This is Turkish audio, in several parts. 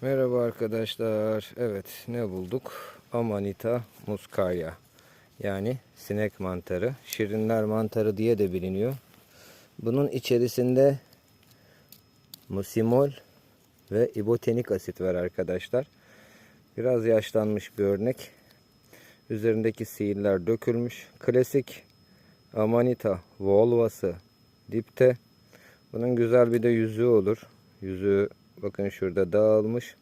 Merhaba arkadaşlar. Evet ne bulduk? Amanita muscaria. Yani sinek mantarı. Şirinler mantarı diye de biliniyor. Bunun içerisinde musimol ve ibotenik asit var arkadaşlar. Biraz yaşlanmış bir örnek. Üzerindeki sihirler dökülmüş. Klasik Amanita volvası dipte. Bunun güzel bir de yüzüğü olur. Yüzüğü bakın şurada dağılmış.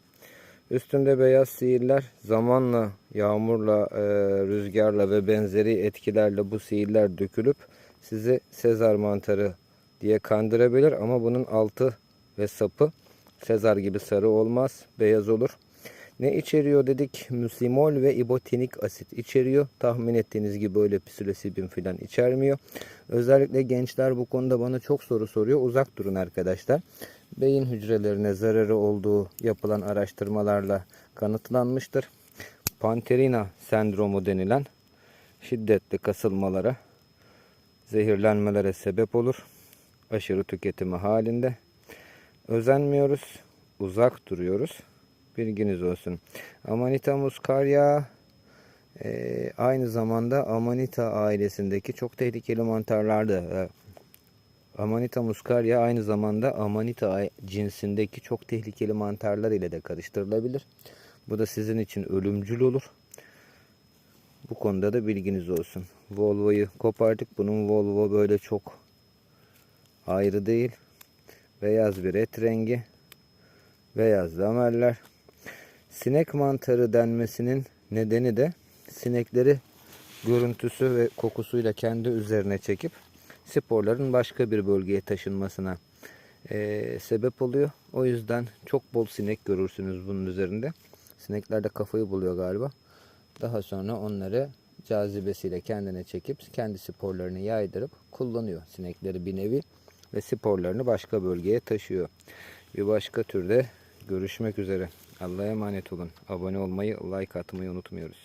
Üstünde beyaz sihirler zamanla yağmurla, e, rüzgarla ve benzeri etkilerle bu sihirler dökülüp sizi Sezar mantarı diye kandırabilir ama bunun altı ve sapı Sezar gibi sarı olmaz, beyaz olur. Ne içeriyor dedik? Musimol ve ibotinik asit içeriyor. Tahmin ettiğiniz gibi öyle psilosibin filan içermiyor. Özellikle gençler bu konuda bana çok soru soruyor. Uzak durun arkadaşlar. Beyin hücrelerine zararı olduğu yapılan araştırmalarla kanıtlanmıştır. Panterina sendromu denilen şiddetli kasılmalara, zehirlenmelere sebep olur. Aşırı tüketimi halinde. Özenmiyoruz, uzak duruyoruz. Bilginiz olsun. Amanita muscaria e, aynı zamanda Amanita ailesindeki çok tehlikeli mantarlardı. E, Amanita muscaria aynı zamanda Amanita cinsindeki çok tehlikeli mantarlar ile de karıştırılabilir. Bu da sizin için ölümcül olur. Bu konuda da bilginiz olsun. Volvo'yu kopardık. Bunun Volvo böyle çok ayrı değil. Beyaz bir et rengi. Beyaz lameller. Sinek mantarı denmesinin nedeni de sinekleri görüntüsü ve kokusuyla kendi üzerine çekip sporların başka bir bölgeye taşınmasına e, sebep oluyor. O yüzden çok bol sinek görürsünüz bunun üzerinde. Sinekler de kafayı buluyor galiba. Daha sonra onları cazibesiyle kendine çekip kendi sporlarını yaydırıp kullanıyor. Sinekleri bir nevi ve sporlarını başka bölgeye taşıyor. Bir başka türde görüşmek üzere. Allah'a emanet olun. Abone olmayı, like atmayı unutmuyoruz.